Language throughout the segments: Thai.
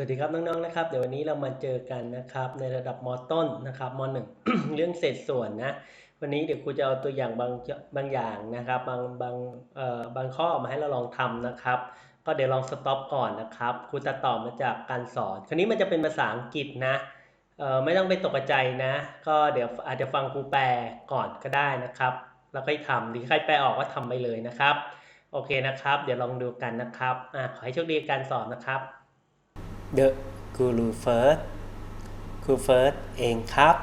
สวัสดีครับน้องๆนะครับเดี๋ยววันนี้เรามาเจอกันนะครับในระดับมต้นนะครับมหนึ่งเรื่องเศษส่วนนะวันนี้เดี๋ยวครูจะเอาตัวอย่างบางบางอย่างนะครับบางบางเอ่อบางข้อมาให้เราลองทำนะครับ ก็เดี๋ยวลองสต็อปก่อนนะครับครูจะตอบมาจากการสอน คราวนี้มันจะเป็นภาษาอังกฤษนะเอ่อไม่ต้องไปตกใจนะ ก็เดี๋ยวอาจจะฟังครูแปลก่อนก็ได้นะครับ แล้วก็ทำหรือใครแปลออกก็ทำไปเลยนะครับโอเคนะครับ เดี๋ยวลองดูกันนะครับอะขอให้โชคดีกับการสอนนะครับ The Guru First ครู First เองครับ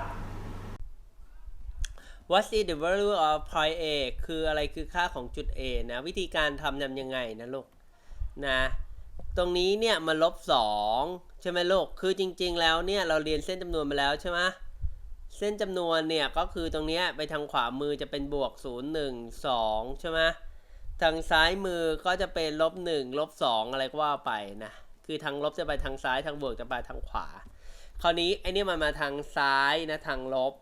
What is the value of point A คืออะไรคือค่าของจุด A นะ วิธีการทำทำยังไงนะลูกนะ ตรงนี้เนี่ยมันลบ 2 ใช่ไหมลูก คือจริง ๆ แล้วเนี่ยเราเรียนเส้นจำนวนมาแล้วใช่ไหมเส้นจำนวนเนี่ยก็คือตรงนี้ไปทางขวามือจะเป็นบวก 0 1 2 ใช่ไหมทางซ้ายมือก็จะเป็นลบ 1 ลบ 2 อะไรก็ว่าไปนะ คือทางลบจะไปทางซ้ายทางบวกจะไปทางขวา คราวนี้ไอ้นี่มันมาทางซ้ายนะทางลบ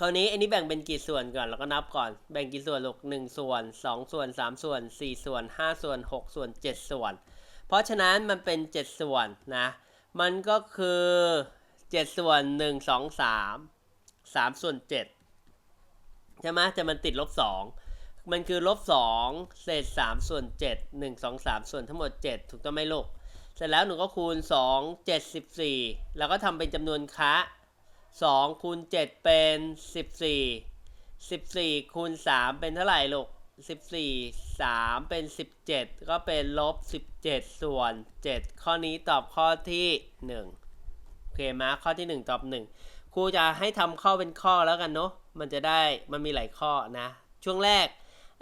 คราวนี้ไอ้นี้แบ่งเป็นกี่ส่วนก่อนแล้วก็นับก่อน แบ่งกี่ส่วนลูกหนึ่งส่วนสองส่วนสามส่วนสี่ส่วนห้าส่วนหกส่วนเจ็ดส่วน เพราะฉะนั้นมันเป็นเจ็ดส่วนนะ มันก็คือเจ็ดส่วนหนึ่งสองสามสามส่วนเจ็ดใช่ไหมแต่มันติดลบสอง มันคือลบสองเศษสามส่วนเจ็ดหนึ่งสองสามส่วนทั้งหมดเจ็ดถูกต้องไหมลูก เสร็จแล้วหนูก็คูณสองเจ็ดสิบสี่แล้วก็ทำเป็นจำนวนค้าสองคูณเจ็ดเป็นสิบสี่สิบสี่คูณสามเป็นเท่าไหร่ลูกสิบสี่สามเป็นสิบเจ็ดก็เป็นลบสิบเจ็ดส่วนเจ็ดข้อนี้ตอบข้อที่หนึ่งโอเคไหมข้อที่หนึ่งตอบหนึ่งครูจะให้ทำข้อเป็นข้อแล้วกันเนาะมันจะได้มันมีหลายข้อนะ ช่วงแรก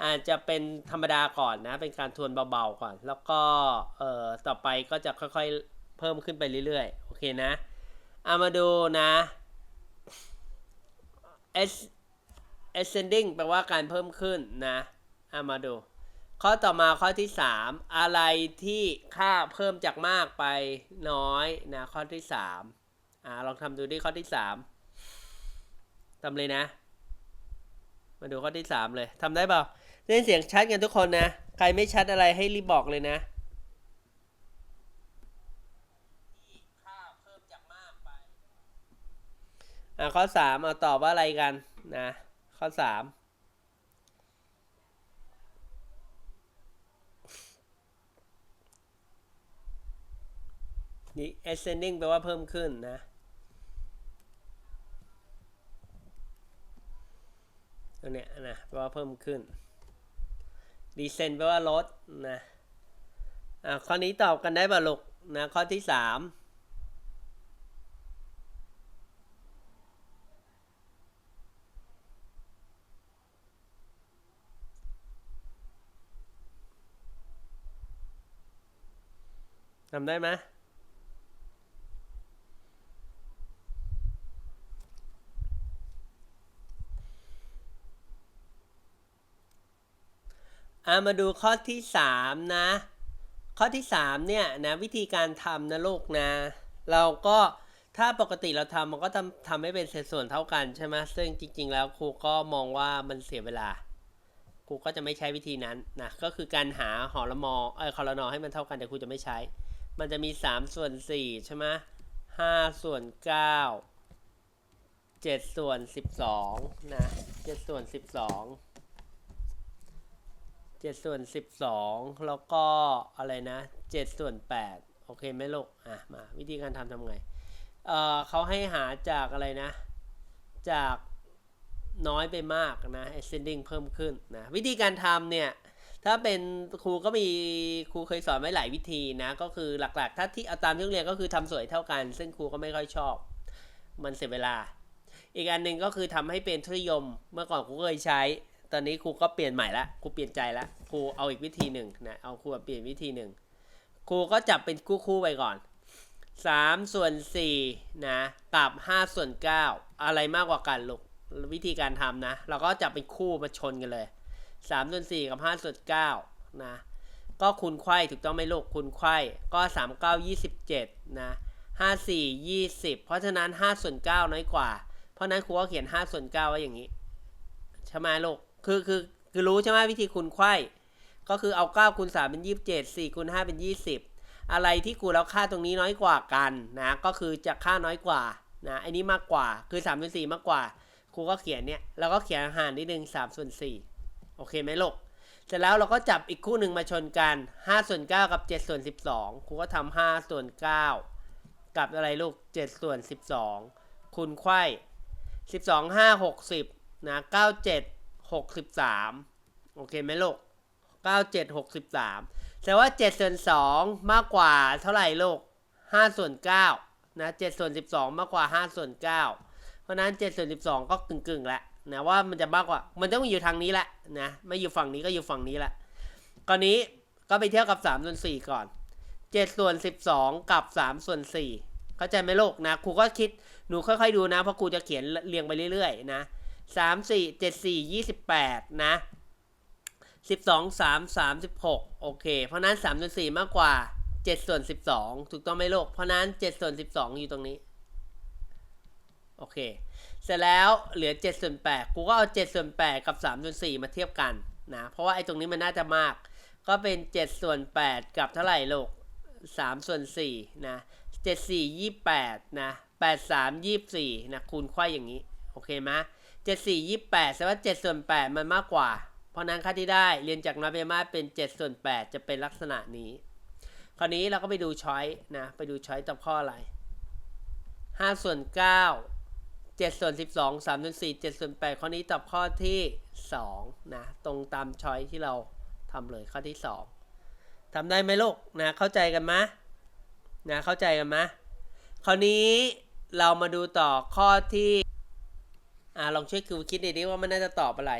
อาจจะเป็นธรรมดาก่อนนะ เป็นการทวนเบาๆก่อน แล้วก็เอ่อต่อไปก็จะค่อยๆเพิ่มขึ้นไปเรื่อยๆ โอเคนะเอามาดูนะ ascending แปลว่าการเพิ่มขึ้นนะเอามาดู ข้อต่อมาข้อที่ 3 อะไรที่ค่าเพิ่มจากมากไปน้อยนะข้อที่3อ่าลองทำดูที่ข้อที่3ทำเลยนะ มาดูข้อที่ 3 เลยทำได้เปล่า เล่นเสียงชัดกันทุกคนนะ ใครไม่ชัดอะไรให้รีบบอกเลยนะอะข้อ3เอาตอบว่าอะไรกันนะ ข้อ3นี่ ascending แปลว่าเพิ่มขึ้นนะตัวเนี้ยนะแปลว่าเพิ่มขึ้น ดีเซนแปลว่ารถนะอ่าข้อนี้ตอบกันได้ป่ะลูกนะข้อที่สามทำได้ไหม อ่ามาดูข้อที่สามนะ ข้อที่ 3 เนี่ยนะวิธีการทำนะลูกนะ เราก็ถ้าปกติเราทำมันก็ทำทำให้เป็นสัดส่วนเท่ากันใช่ไหมซึ่งจริง ๆ แล้วครูก็มองว่ามันเสียเวลา ครูก็จะไม่ใช้วิธีนั้นนะ ก็คือการหาหอละมอเออคอรนอให้มันเท่ากันแต่ครูจะไม่ใช้ มันจะมี 3 ส่วน4ใช่ไหมห้าส่วน9 7ส่วน12นะ7ส่วน12 7ส่ จ็ดส่วน12แล้วก็อะไรนะ7ส่วน8โอเคไหมลูกอะมาวิธีการทำทำไงเออเขาให้หาจากอะไรนะ จากน้อยไปมากนะ ascending เพิ่มขึ้นนะวิธีการทำเนี่ยถ้าเป็นครูก็มีครูเคยสอนไว้หลายวิธีนะ ก็คือหลักๆ ถ้าที่เอาตามที่เรียนก็คือทำสวยเท่ากัน ซึ่งครูก็ไม่ค่อยชอบ มันเสียเวลา อีกอันหนึ่งก็คือทำให้เป็นทุนยม เมื่อก่อนครูเคยใช้ ตอนนี้ครูก็เปลี่ยนใหม่ละครูเปลี่ยนใจละ รูเอาอีกวิธีหนึ่งนะเอาครูเปลี่ยนวิธีหนึ่งครูก็จับเป็นคู่คู่ๆไปก่อน3ส่วน4นะกับ5ส่วน9อะไรมากกว่ากันลูกวิธีการทำนะ เราก็จับเป็นคู่มาชนกันเลย3ส่วน4กับ5ส่วน9นะก็คูณไข่ถูกต้องไหมลูกคูณไข่ก็ 3 9 27นะ5 4 20 เพราะฉะนั้น5ส่วน9น้อยกว่า เพราะนั้นครูก็เขียน5ส่วน9ไว้อย่างนี้ใช่ไหมลูกคือคือคือรู้ใช่ไหมวิธีคูณไขว้ ก็คือเอา9คูณ3เป็น 27 4คูณ5เป็น 20 อะไรที่กูแล้วค่าตรงนี้น้อยกว่ากันนะก็คือจะค่าน้อยกว่านะอันนี้มากกว่าคือ3ส่วน4มากกว่าครูก็เขียนเนี่ยแล้วก็เขียนหารนิดนึง3ส่วน4โอเคไหมลูกเสร็จแล้วเราก็จับอีกคู่หนึ่งมาชนกัน5ส่วน9กับ7ส่วน12ครูก็ทำ5ส่วน9กับอะไรลูก7ส่วน12คูณไขว้12 5 60นะ97 63 โอเคไหมลูก 97 63แต่ว่า7ส่วน2มากกว่าเท่าไหร่ลูก5ส่วน9นะ7ส่วน12มากกว่า5ส่วน9เพราะนั้น7ส่วน12ก็กึ่งๆแหละนะว่ามันจะมากกว่า มันต้องอยู่ทางนี้แหละนะไม่อยู่ฝั่งนี้ก็อยู่ฝั่งนี้แหละกรณีก็ไปเทียบกับ3ส่วน4ก่อน7ส่วน12กับ3ส่วน4เข้าใจไหมลูกนะครูก็คิดหนูค่อยๆดูนะเพราะครูจะเขียนเรียงไปเรื่อยๆนะ3 4 7 4 28นะ สิบสองสามสามสิบหกโอเค เพราะนั้นสามส่วนสี่มากกว่าเจ็ดส่วนสิบสองถูกต้องไหมลูกเพราะนั้นเจ็ดส่วนสิบสองอยู่ตรงนี้ โอเค เสร็จแล้วเหลือเจ็ดส่วนแปดกูก็เอาเจ็ดส่วนแปดกับสามส่วนสี่มาเทียบกันนะ เพราะว่าไอ้ตรงนี้มันน่าจะมาก ก็เป็นเจ็ดส่วนแปดกับเท่าไหร่ลูกสามส่วนสี่นะเจ็ดสี่ยี่แปดนะแปดสามยี่สี่นะคูณไขว้อย่างนี้ โอเคไหมเจ็ดสี่ยี่แปดแสดงว่าเจ็ดส่วนแปดมันมากกว่า เพราะนั้นค่าที่ได้เรียนจากน้อยไปมากเป็น 7 ส่วน 8 จะเป็นลักษณะนี้ คราวนี้เราก็ไปดูช้อยนะ ไปดูช้อยตอบข้ออะไร 5 ส่วน 9 7 ส่วน 12 3 ส่วน 4 7 ส่วน 8 ข้อนี้ตอบข้อที่ 2 นะ ตรงตามช้อยที่เราทำเลยข้อที่ 2 ทำได้ไหมลูกนะ เข้าใจกันไหมนะ เข้าใจกันไหมคราวนี้เรามาดูต่อข้อที่ อ่าลองช่วยครูคิดดีๆว่ามันน่าจะตอบอะไร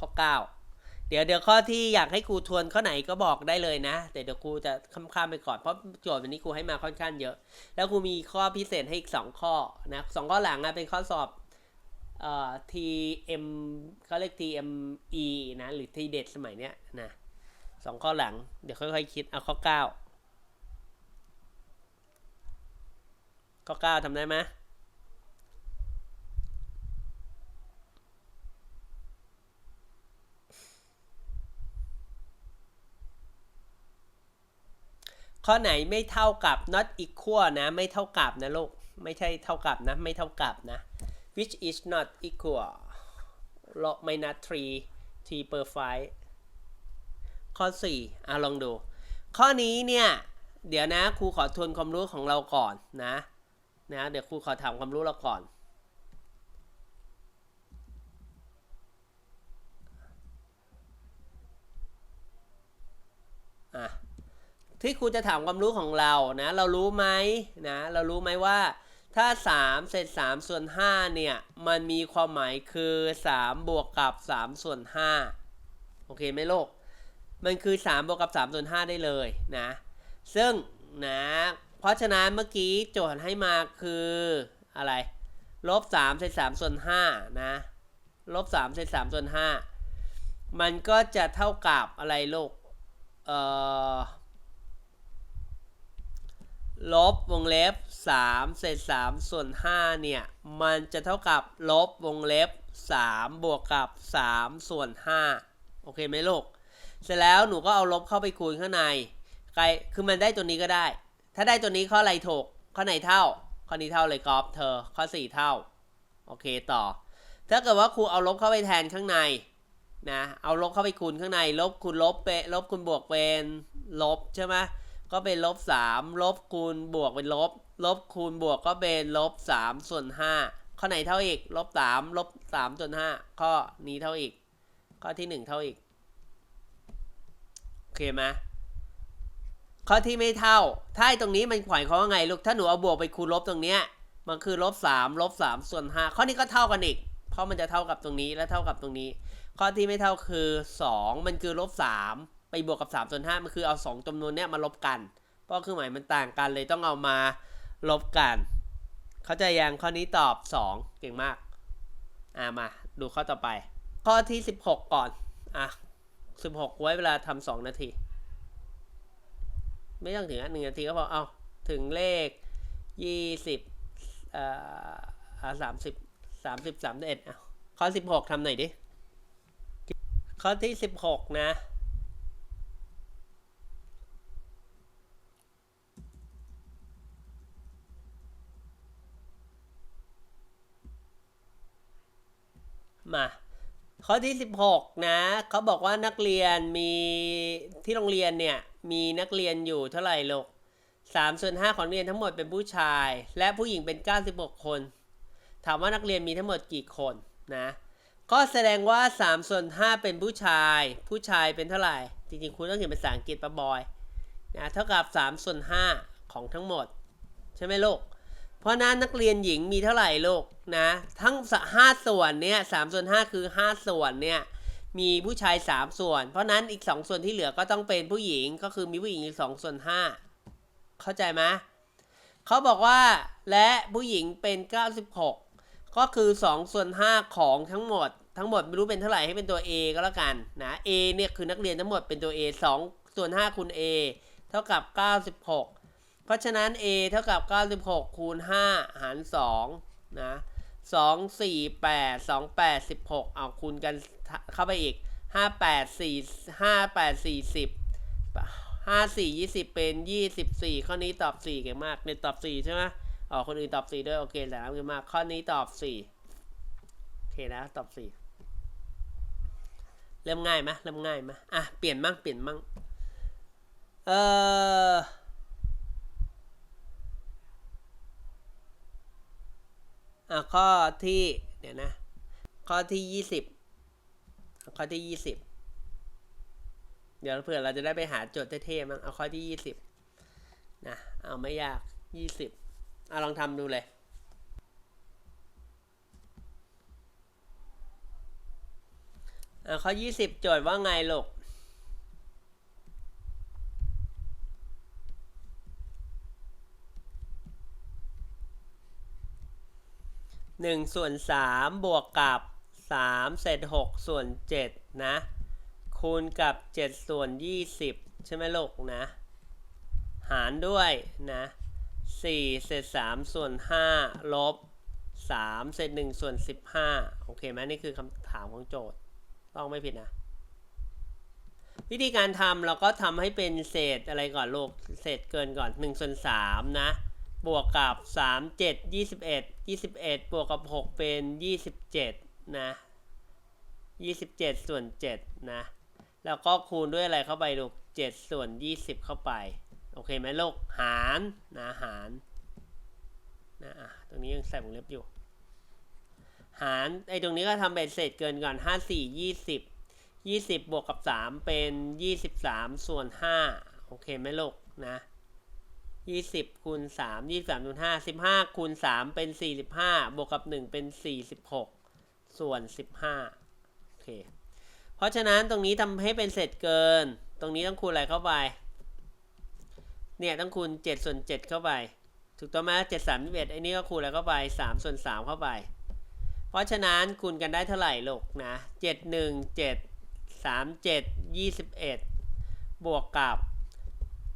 ข้อ 9 เดี๋ยวเดี๋ยวข้อที่อยากให้ครูทวนข้อไหนก็บอกได้เลยนะ แต่เดี๋ยวครูจะข้ามๆไปก่อนเพราะโจทย์วันนี้ครูให้มาค่อนข้างเยอะ แล้วครูมีข้อพิเศษให้อีก 2 ข้อนะสองข้อหลังนะเป็นข้อสอบเอ่อ TM เขาเรียก TME นะหรือ T เด็ดสมัยเนี้ยนะสองข้อหลัง เดี๋ยวค่อยๆคิดเอาข้อ 9 ข้อ 9ทำได้ไหม ข้อไหนไม่เท่ากับ not equal นะ ไม่เท่ากับนะลูก ไม่ใช่เท่ากับนะ ไม่เท่ากับนะ which is not equal log minus 3 t per 5ข้อ 4อะลองดู ข้อนี้เนี่ย เดี๋ยวนะครูขอทวนความรู้ของเราก่อนนะ นะ เดี๋ยวครูขอถามความรู้เราก่อน อะ ที่ครูจะถามความรู้ของเรานะเรารู้ไหมนะเรารู้ไหมว่า ถ้า 3 เศษ3ส่วน5เนี่ยมันมีความหมายคือ 3 บวกกับ3ส่วน5โอเคไหมลูกมันคือ 3 บวกกับ3ส่วน5ได้เลยนะซึ่งนะเพราะฉะนั้นเมื่อกี้โจทย์ให้มาคืออะไรลบ3เศษ3ส่วน5นะลบ3เศษ3ส่วน5มันก็จะเท่ากับอะไรลูกเอ่อ ลบวงเล็บ 3 เศษ 3 ส่วน 5 เนี่ย มันจะเท่ากับลบวงเล็บ 3 บวกกับ 3 ส่วน 5 โอเคไหมลูก เสร็จแล้วหนูก็เอาลบเข้าไปคูณข้างในใครคือมันได้ตัวนี้ก็ได้ ถ้าได้ตัวนี้ข้ออะไรถูก ข้อไหนเท่า ข้อนี้เท่าเลยกอล์ฟเธอ ข้อ 4 เท่า โอเคต่อ ถ้าเกิดว่าครูเอาลบเข้าไปแทนข้างในนะ เอาลบเข้าไปคูณข้างใน ลบคูณลบเป็นลบคูณบวกเป็นลบใช่ไหม ก็เป็นลบสามลบคูณบวกเป็นลบ ลบคูณบวกก็เป็นลบสามส่วนห้าข้อไหนเท่าอีกลบสามลบสามส่วนห้าข้อนี้เท่าอีก ข้อที่หนึ่งเท่าอีกโอเคไหมข้อที่ไม่เท่า ถ้าตรงนี้มันขวายเขาว่าไงลูก ถ้าหนูเอาบวกไปคูณลบตรงเนี้ย มันคือลบสามลบสามส่วนห้าข้อนี้ก็เท่ากันอีก เพราะมันจะเท่ากับตรงนี้และเท่ากับตรงนี้ ข้อที่ไม่เท่าคือสองมันคือลบสาม ไปบวกกับ3ส่วน5มันคือเอา 2จำนวนเนี้ยมาลบกัน เพราะเครื่องหมายมันต่างกันเลยต้องเอามาลบกัน เข้าใจยังข้อนี้ตอบ 2 เก่งมาก อ่ามาดูข้อต่อไป ข้อที่ 16 ก่อน อะ 16 ไว้เวลาทำ2นาที ไม่ต้องถึงอะหนึ่งนาทีก็พอเอาถึงเลข 20เอ่อสามสิบสามสิบสามเอ็ดอะข้อ 16ทำหน่อยดิ ข้อที่ 16 นะ มา ข้อที่ 16 นะเขาบอกว่านักเรียนมีที่โรงเรียนเนี่ย มีนักเรียนอยู่เท่าไหร่ลูก3ส่วน5ของนักเรียนทั้งหมดเป็นผู้ชาย และผู้หญิงเป็น 96 คน ถามว่านักเรียนมีทั้งหมดกี่คนนะก็แสดงว่า3ส่วน5เป็นผู้ชาย ผู้ชายเป็นเท่าไหร่ จริงๆคุณต้องเขียนเป็นภาษาอังกฤษปะบอยนะเท่ากับ3ส่วน5ของทั้งหมด ใช่ไหมลูก เพราะนั้นนักเรียนหญิงมีเท่าไหร่ลูกนะ ทั้งห้าส่วนเนี่ยสามส่วนห้าคือห้าส่วนเนี่ยมีผู้ชายสามส่วน เพราะนั้นอีกสองส่วนที่เหลือก็ต้องเป็นผู้หญิงก็คือมีผู้หญิงอีกสองส่วนห้าเข้าใจไหมเขาบอกว่าและผู้หญิงเป็นเก้าสิบหกก็คือสองส่วนห้าของทั้งหมด ทั้งหมดไม่รู้เป็นเท่าไหร่ให้เป็นตัว A ก็แล้วกันนะ A เนี่ยคือนักเรียนทั้งหมดเป็นตัว A 2ส่วน5คูณ A เท่ากับ 96 เพราะฉะนั้น a เท่ากับ 96 คูณ 5 หาร 2 นะ 2 4 8 2 8 16 เอาคูณกันเข้าไปอีก 5 8 4 5 8 4 10 5 4 20 เป็น 24 ข้อนี้ตอบ 4 เก่งมากเนี่ยตอบ 4 ใช่ไหมอ๋อ คนอื่นตอบ 4 ด้วย โอเคแต่ละเก่งมาก ข้อนี้ตอบ 4 โอเคนะ ตอบ 4 เริ่มง่ายไหมเริ่มง่ายไหมอะ เปลี่ยนมั่ง เปลี่ยนมั่ง เออ อะข้อที่เดี๋ยวนะ ข้อที่ยี่สิบข้อที่ยี่สิบเดี๋ยวเผื่อเราจะได้ไปหาโจทย์เท่ๆมั้งเอาข้อที่ยี่สิบนะเอาไม่ยากยี่สิบเอาลองทำดูเลยอะข้อยี่สิบโจทย์ว่าไงลูก หนึ่งส่วนสามบวกกับสามเศษหกส่วนเจ็ดนะ คูณกับเจ็ดส่วนยี่สิบใช่ไหมลูกนะ หารด้วยนะสี่เศษสามส่วนห้าลบสามเศษหนึ่งส่วนสิบห้าโอเคไหมนี่คือคำถามของโจทย์ ต้องไม่ผิดนะ วิธีการทำเราก็ทำให้เป็นเศษอะไรก่อนลูก เศษเกินก่อน 1 ส่วน 3 นะ บวกกับ3 7 21 21บวกกับ6เป็น27นะ27ส่วน7นะ แล้วก็คูณด้วยอะไรเข้าไปลูก7ส่วน20เข้าไป โอเคไหมลูก หารนะหารนะอะตรงนี้ยังใส่วงเล็บอยู่ หารไอ้ตรงนี้ก็ทำเป็นเศษเกินก่อน5 4 20 20บวกกับ3เป็น23ส่วน5โอเคไหมลูกนะ ยี่สิบคูณสามยี่สามคูณห้าสิบห้าคูณสามเป็นสี่สิบห้าบวกกับหนึ่งเป็นสี่สิบหกส่วนสิบห้าโอเค เพราะฉะนั้นตรงนี้ทำให้เป็นเสร็จเกิน ตรงนี้ต้องคูณอะไรเข้าไป เนี่ยต้องคูณเจ็ดส่วนเจ็ดเข้าไป ถูกต้องไหมเจ็ดสามยี่สิบเอ็ดไอ้นี่ก็คูณอะไรเข้าไปสามส่วนสามเข้าไป เพราะฉะนั้นคูณกันได้เท่าไหร่ลูกนะเจ็ดหนึ่งเจ็ดสามเจ็ดยี่สิบเอ็ดบวกกับ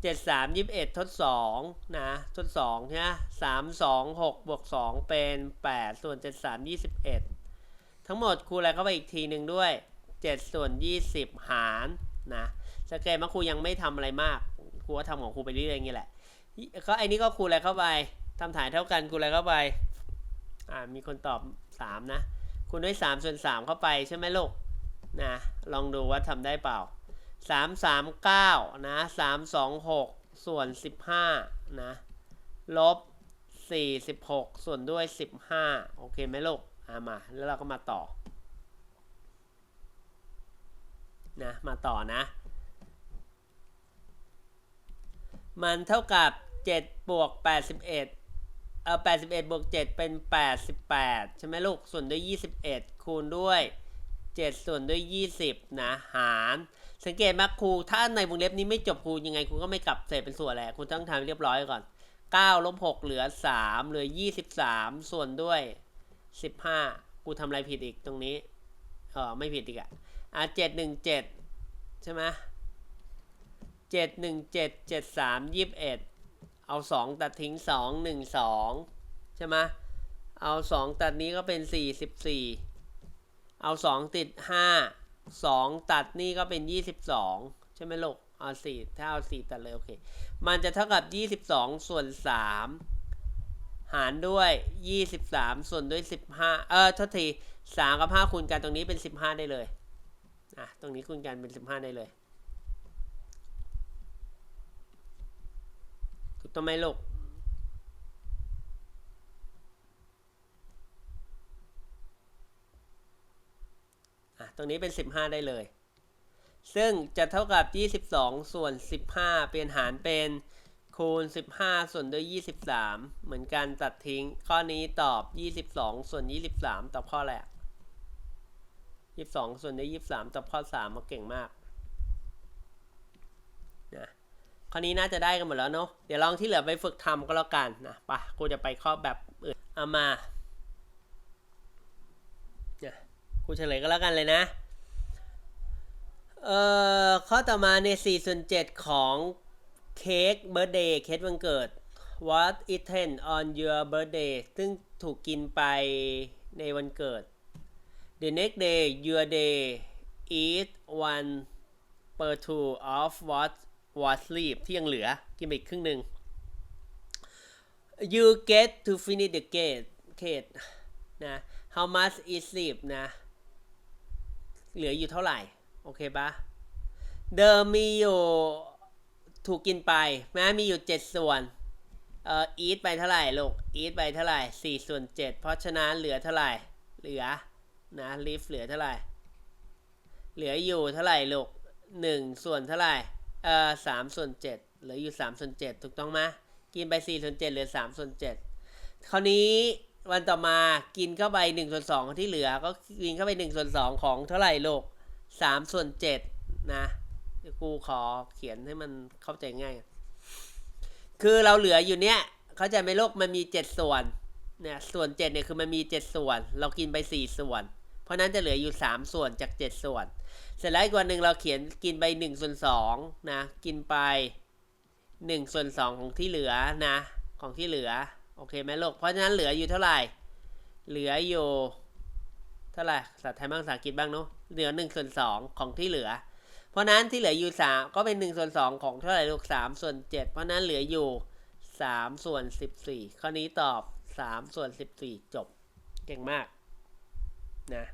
7 3 21ทด2นะทด2ใช่ไหม3 2 6บวก2เป็น8ส่วน7 3 21ทั้งหมดครูอะไรเข้าไปอีกทีหนึ่งด้วย7ส่วน20หารนะสเกตมาครูยังไม่ทำอะไรมากครูก็ทำของครูไปเรื่อยๆอย่างนี้แหละก็ไอ้นี้ก็ครูอะไรเข้าไปทำถ่ายเท่ากันครูอะไรเข้าไปอ่ามีคนตอบ3นะคูณด้วย3ส่วน3เข้าไปใช่ไหมลูกนะลองดูว่าทำได้เปล่า 3 3 9นะ3 2 6ส่วน15นะลบ46ส่วนด้วย15โอเคไหมลูกอ่ามา แล้วเราก็มาต่อนะมาต่อนะ มันเท่ากับ7บวก81เออ81บวก7เป็น88ใช่ไหมลูก ส่วนด้วย21คูณด้วย7ส่วนด้วย20นะ หาร สังเกตไหมครู ถ้าในวงเล็บนี้ไม่จบครูยังไงครูก็ไม่กลับเศษเป็นส่วนแหละครูต้องทำเรียบร้อยก่อน9ลบ6เหลือ 3 เหลือ 23 ส่วนด้วย 15กูทำอะไรผิดอีกตรงนี้ เออไม่ผิดอีกอะอะ7 1 7 ใช่ไหม7 1 7 7 3 21 เอา 2 ตัดทิ้ง 2 1 2 ใช่ไหมเอา 2 ตัดนี้ก็เป็น 44 เอา 2 ติด 5 2ตัดนี่ก็เป็น22ใช่ไหมลูกเอา4ถ้าเอา4ตัดเลยโอเค มันจะเท่ากับ22ส่วน3หารด้วยยี่สิบสามส่วนด้วยสิบห้าเออทษทีสามกับห้าคูณกันตรงนี้เป็นสิบห้าได้เลยอะตรงนี้คูณกันเป็นสิบห้าได้เลยถูกต้องไหมลูก อะตรงนี้เป็น 15 ได้เลย ซึ่งจะเท่ากับ 22 ส่วน 15 เปลี่ยนหารเป็นคูณ 15 ส่วนด้วย 23 เหมือนกันตัดทิ้ง ข้อนี้ตอบ 22 ส่วน 23 ตอบข้ออะไรอะ22 ส่วนด้วย 23 ตอบข้อ 3 มาเก่งมากนะข้อนี้น่าจะได้กันหมดแล้วเนาะ เดี๋ยวลองที่เหลือไปฝึกทำก็แล้วกันนะปะกูจะไปข้อแบบอื่น เอามาเนี่ย กูเฉลยก็แล้วกันเลยนะ เอ่อ ข้อต่อมาใน4ส่วน7ของเค้กเบ r ร์เดย์เค้กวันเกิด what eaten on your birthday ซึ่งถูกกินไปในวันเกิด the next day your day eat one per two of what was left ที่ยังเหลือ กินไปอีกครึ่งหนึ่ง you get to finish the cake cake นะ how much is left นะ เหลืออยู่เท่าไหร่ โอเคปะเดิมมีอยู่ถูกกินไปแม้มีอยู่เจ็ดส่วนเอ่อ eat ไปเท่าไหร่ลูก eat ไปเท่าไหร่สี่ส่วนเจ็ดเพราะฉะนั้นเหลือเท่าไหร่ เหลือนะ leave เหลือเท่าไหร่ เหลืออยู่เท่าไหร่ลูกหนึ่งส่วนเท่าไหร่เอ่อสามส่วนเจ็ดเหลืออยู่สามส่วนเจ็ดถูกต้องไหมกินไปสี่ส่วนเจ็ดเหลือสามส่วนเจ็ดคราวนี้ วันต่อมากินเข้าไปหนึ่งส่วนสองที่เหลือ ก็กินเข้าไปหนึ่งส่วนสองของเท่าไหร่ลูกสามส่วนเจ็ดนะกูขอเขียนให้มันเข้าใจง่าย คือเราเหลืออยู่เนี้ยเข้าใจไหมลูกมันมีเจ็ดส่วนเนี่ยส่วนเจ็ดเนี่ยคือมันมีเจ็ดส่วน เรากินไปสี่ส่วน เพราะนั้นจะเหลืออยู่สามส่วนจากเจ็ดส่วน เสร็จแล้วอีกวันหนึ่งเราเขียนกินไปหนึ่งส่วนสองนะกินไปหนึ่งส่วนสองของที่เหลือนะของที่เหลือ โอเคไหมลูกเพราะฉะนั้นเหลืออยู่เท่าไหร่ เหลืออยู่เท่าไหร่ภาษาไทยบ้างภาษาอังกฤษบ้างเนาะเหลือหนึ่งส่วนสองของที่เหลือ เพราะนั้นที่เหลืออยู่สามก็เป็นหนึ่งส่วนสองของเท่าไหร่ลูกสามส่วนเจ็ดเพราะนั้นเหลืออยู่สามส่วนสิบสี่ข้อนี้ตอบสามส่วนสิบสี่จบเก่งมากนะ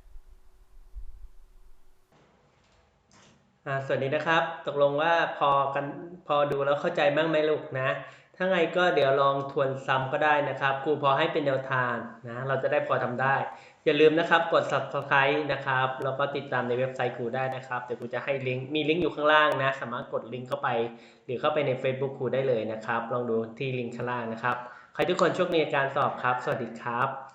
อ่วัสดีนะครับ ตกลงว่าพอกันพอดูแล้วเข้าใจบ้างไหมลูกนะ ถ้าไงก็เดี๋ยวลองทวนซ้ำก็ได้นะครับครูพอให้เป็นแนวทางนะเราจะได้พอทำได้ อย่าลืมนะครับกด subscribe นะครับแล้วก็ติดตามในเว็บไซต์ครูได้นะครับเดี๋ยวครูจะให้ลิงก์มีลิงก์อยู่ข้างล่างนะ สามารถกดลิงก์เข้าไป หรือเข้าไปใน Facebook ครูได้เลยนะครับ ลองดูที่ลิงก์ข้างล่างนะครับ ใครทุกคนโชคดีในการสอบครับ สวัสดีครับ